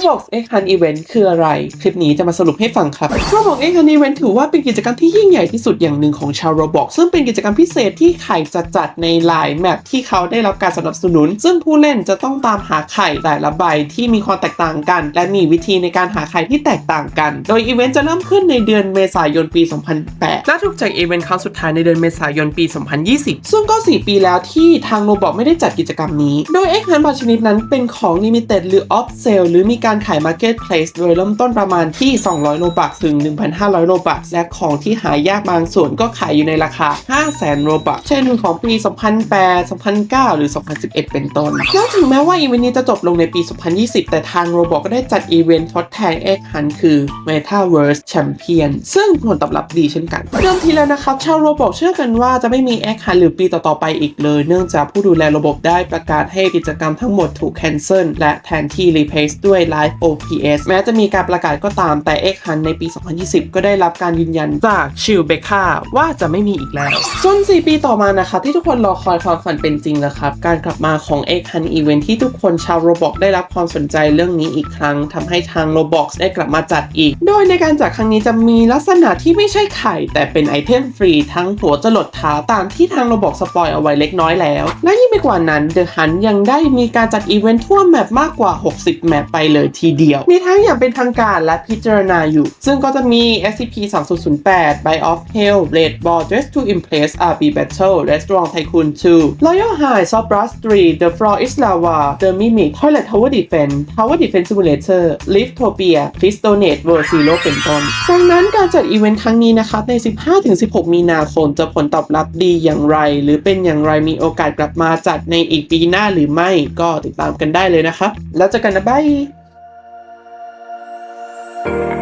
Roblox X Hunt Event คืออะไร คลิปนี้จะมาสรุปให้ฟังครับ Roblox X Hunt Event ถือว่าเป็นกิจกรรมที่ยิ่งใหญ่ที่สุดอย่างหนึ่งของชาว Roblox ซึ่งเป็นกิจกรรมพิเศษที่ไข่จะจัดในหลายแมปที่เขาได้รับการสนับสนุน ซึ่งผู้เล่นจะต้องตามหาไข่แต่ละใบที่มีความแตกต่างกัน และมีวิธีในการหาไข่ที่แตกต่างกัน โดยอีเวนต์จะเริ่มขึ้นในเดือนเมษายนปี 2008 และถูกจัดอีเวนต์ครั้งสุดท้ายในเดือนเมษายนปี 2020 ซึ่งก็ 4 ปีแล้วที่ทาง Roblox ไม่ได้จัดกิจกรรมนี้ โดย X Hunt บางชนิดนั้นเป็นของ Limited หรือ Off Sale หรือมีการการขาย Marketplace โดยเริ่มต้นประมาณที่ 200 โลบักถึง 1,500 โลบักและของที่หายากบางส่วนก็ขายอยู่ในราคา 500,000 โลบักเช่นของปี 2008 2009 หรือ 2011 เป็นต้น แล้วถึงแม้ว่าอีเวนต์นี้จะจบลงในปี 2020 แต่ทาง Roblox ก็ได้จัดอีเวนต์ทดแทน X Hunt คือ Metaverse Champion ซึ่งผลตอบรับดีเช่นกันเดิมทีแล้วนะครับ ชาว Roblox เชื่อกันว่าจะไม่มี X Hunt หรือปีต่อๆไปอีกเลย เนื่องจากผู้ดูแลระบบได้ประกาศให้กิจกรรมทั้งหมดถูก cancel และแทนที่ replace ด้วย Live OPS แม้จะมีการประกาศก็ตามแต่ X Hunt ในปี 2020 ก็ได้รับการยืนยันจากชิลเบคาว่าจะไม่มีอีกแล้ว จน 4 ปีต่อมานะคะ ที่ทุกคนรอคอยความฝันเป็นจริงแล้วครับ การกลับมาของ X Hunt Event ที่ทุกคนชาว Roblox ได้รับความสนใจเรื่องนี้อีกครั้งทำให้ทาง Roblox ได้กลับมาจัดอีก โดยในการจัดครั้งนี้จะมีลักษณะที่ไม่ใช่ไข่ แต่เป็นไอเทมฟรีทั้งหัวจรดเท้าตามที่ทาง Roblox สปอยเอาไว้เล็กน้อยแล้ว และยิ่งไปกว่านั้น The Hunt ยังได้มีการจัดอีเวนต์ทั่วแมปมากกว่า 60 แมปไปเลยเลยทีเดียว มีทั้งอย่างเป็นทางการและพิจารณาอยู่ ซึ่งก็จะมี SCP 3008 By of Hell Red Ball Dress to Impress RB Battle Restaurant Tycoon 2 Royal High Soft Brass 3 The Floor is Lava The Mimic Toilet Tower Defense Tower Defense Simulator Liftopia Please Donate World Zero เป็นต้นดังนั้นการจัดอีเวนต์ครั้งนี้นะครับใน 15-16 มีนาคมจะผลตอบรับดีอย่างไร หรือเป็นอย่างไรมีโอกาสกลับมาจัดในอีกปีหน้าหรือไม่ก็ติดตามกันได้เลยนะครับ แล้วเจอกันนะบาย Thank you.